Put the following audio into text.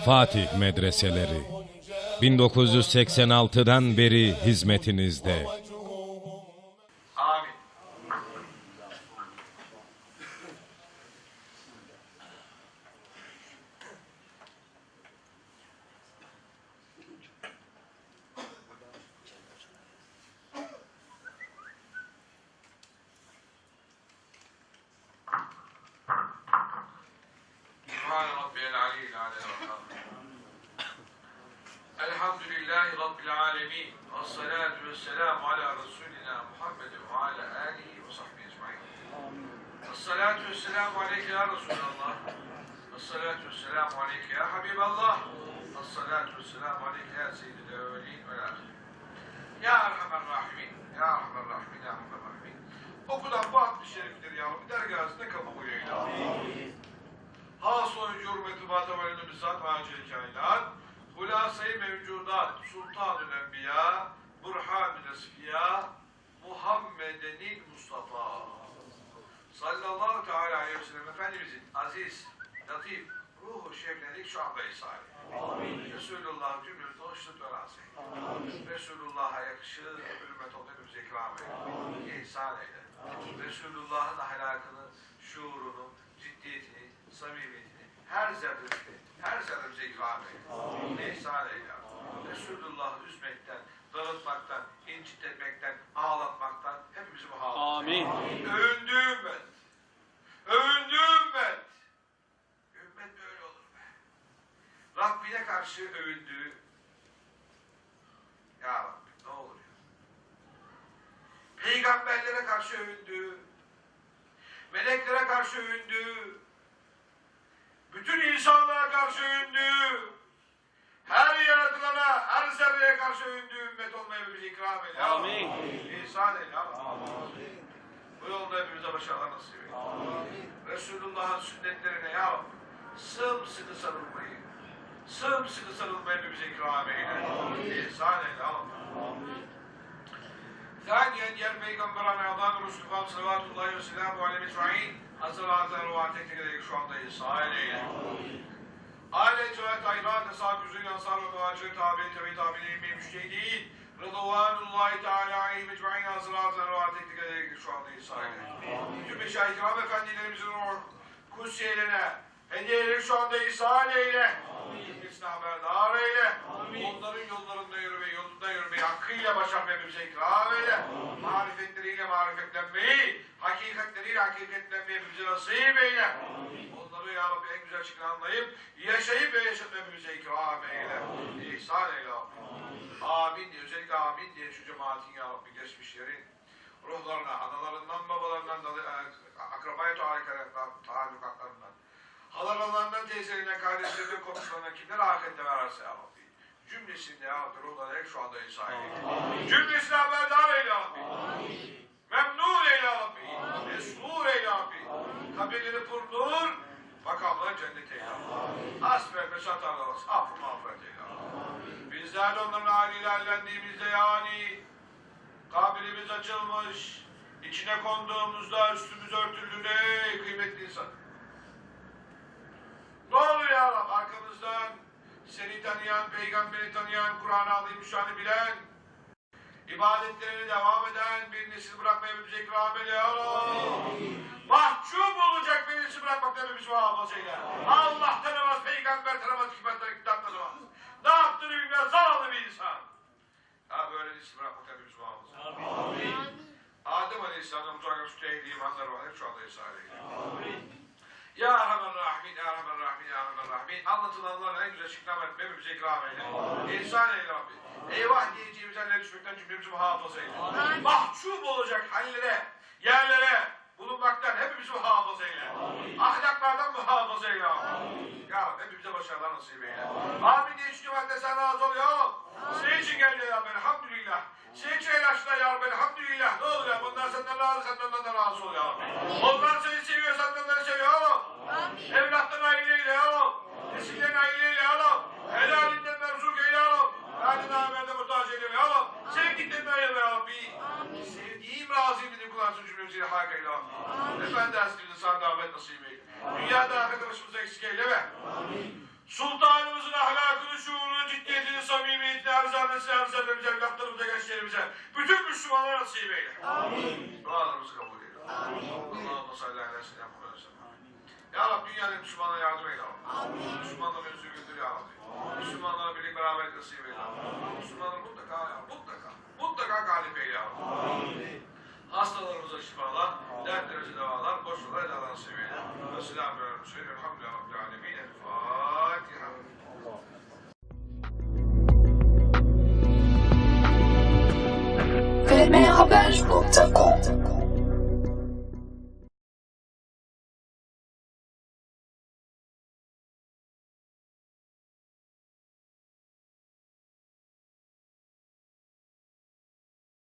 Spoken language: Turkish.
Fatih Medreseleri 1986'dan beri hizmetinizde. Elhamdülillahi Rabbil alemin. Vessalatu vesselamu ala Resulina Muhammed ve ala alihi ve sahbihi ecmain. Vessalatu vesselamu aleyke ya Resulallah. Vessalatu vesselamu aleyke ya Habiballah. Vessalatu vesselamu aleyke ya Seyyidil Evvelin ve Lakin. Ya Erhamer Rahimin. Ya Erhamer Rahimin. Ya Erhamer Rahimin. Okudan bu hatmi şerifleri yavrum dergahınızda kabul eyle. Ha sonucu hürmeti vatem alemde bir saat acil hikaye. Hulasayı mevcudat, sultanül enbiya, burhanül esfiya, Muhammedenil Mustafa. Sallallahu teala aleyhi ve sellem Efendimizin aziz, latif, ruhu şevklendik şu anda isari. Resulullah cümlemize hoşnut ve razı. Resulullah'a yakışır, hürmet hepimize ikram eyle. İhsan eyle. Resulullah'ın ahlakını, şuurunu, ciddiyetini, samimiyetini, her zerresini, her zerremize ikram eyle. İhsan eyle. Etmekten, ağlatmaktan hepimizi muhafaza Amin. Övündüğüm ümmet. Övündüğüm ümmet. Ümmet böyle olur be. Rabbine karşı övündüğü. Ya Rabbi ne olur ya. Peygamberlere karşı övündüğü. Meleklere karşı övündüğü. Bütün insanlara karşı övündüğü. Her yaratılana, her zerreye karşı övündüğü bize ikram eyle. Amin. İhsan eyle. Rabbi. Bu yolda hepimize başarılar nasip eyle. Resulullah'ın sünnetlerine ya sımsıkı sarılmayı, sımsıkı sarılmayı hepimize ikram eyle. İhsan eyle. ya Rabbi. Thaniyen diğer peygamberane Resulü Fahım sallallahu ve selamu aleyhi ecma'in hazır ağzına ruhan tek tek ederek şu anda ihsan eyle. Aile cüret ayrat eshab-ı yüzün ansar ve muhacir tabi'in tabi tabi'in ilmi müştehidin Rıdvanullahi Teala aleyhi mecmu'in hazır ağzına ruhan tek tek ederek şu anda ihsan eyle. Bütün meşayih kiram efendilerimizin ruh kutsiyelerine hediyeleri şu anda ihsan eyle. Cümlesine haberdar eyle. Onların yollarında yürümeyi, yolunda yürümeyi hakkıyla başarma hepimize ikram eyle. Marifetleriyle marifetlenmeyi, hakikatleriyle hakikatlenmeyi hepimize nasip eyle. Onları ya Rabbi en güzel şekilde anlayıp, yaşayıp ve yaşatma hepimize ikram eyle. İhsan eyle Rabbi. Amin diye, özellikle amin diye şu cemaatin ya Rabbi geçmişlerin ruhlarına, analarından, babalarından, e, akrabaya taallukatlarından, halalarından, teyzelerinden, kardeşlerinden, komşularından kimler ahirette vererse ya Rabbi. Cümlesinde ya Rabbi ruhları hep şu anda İsa eyle. Cümlesine haberdar eyle ya Rabbi. Memnun eyle ya Rabbi. Mesrur eyle ya Rabbi. Kabirleri pur nur, makamları cennet eyle Rabbi. Hasbe mesat arası, affı mağfiret eyle. Bizler de onların haliyle hallendiğimizde yani kabirimiz açılmış, içine konduğumuzda üstümüz örtüldü ey kıymetli insan. Ne olur ya Rab arkamızdan seni tanıyan, peygamberi tanıyan, Kur'an-ı Azimüşşan'ı bilen, ibadetlerine devam eden bir nesil bırakmaya bize ikram eyle ya. Mahcup olacak bir nesil bırakmaktan hepimizi muhafaza eyle. Allah tanımaz, peygamber tanımaz, hikmetler, kitap tanımaz. Ne yaptığını bilmez, zavallı bir insan. Ya böyle nesil bırakmaktan hepimizi muhafaza eyle. Adem Aleyhisselam'ın mutfakta şu tehlikeli imanları var. Hep şu anda isare Ya Erhamer Rahimin, Ya Erhamer Rahimin, Ya Erhamer Rahimin. Anlatılanlarla en güzel şıkkam etme hepimize ikram eyle. İhsan eyle Rabbi. Eyvah diyeceğimiz yerlere düşmekten cümlemizi muhafaza eyle. Mahcup olacak hallere, yerlere bulunmaktan hepimizi muhafaza eyle. Ahlaklardan muhafaza eyle. Ya Rabbi hepimize başarılar nasip eyle. Amin diye şu cemaatle sen razı ol ya. Senin için geldi ya Rabbi elhamdülillah. Senin için el açtılar ya Rabbi elhamdülillah. Ne olur ya bunlar senden razı, sen da razı ol ya Rabbi. Onlar seni seviyor, sen onları seviyor ya Rabbi. Evlatların aileyle ya Rabbi. Nesillerin aileyle Lütfen de asrını sağ davet nasip eyle. Dünyada arkadaşımızı eksik eyleme. Amin. Sultanımızın ahlakını, şuurunu, ciddiyetini, samimiyetini, erzanesi, erzalarımıza, evlatlarımıza, gençlerimize, bütün Müslümanlara nasip eyle. Amin. Dualarımızı kabul eyle. Amin. Allah'ım salli aleyhi ve sellem. Ya Rabbi dünyanın Müslümanlara yardım eyle. Amin. Müslümanlara özgürlüktür ya Rabbi. Müslümanlara birlik beraber nasip eyle. Amin. Cambage pour ta compte.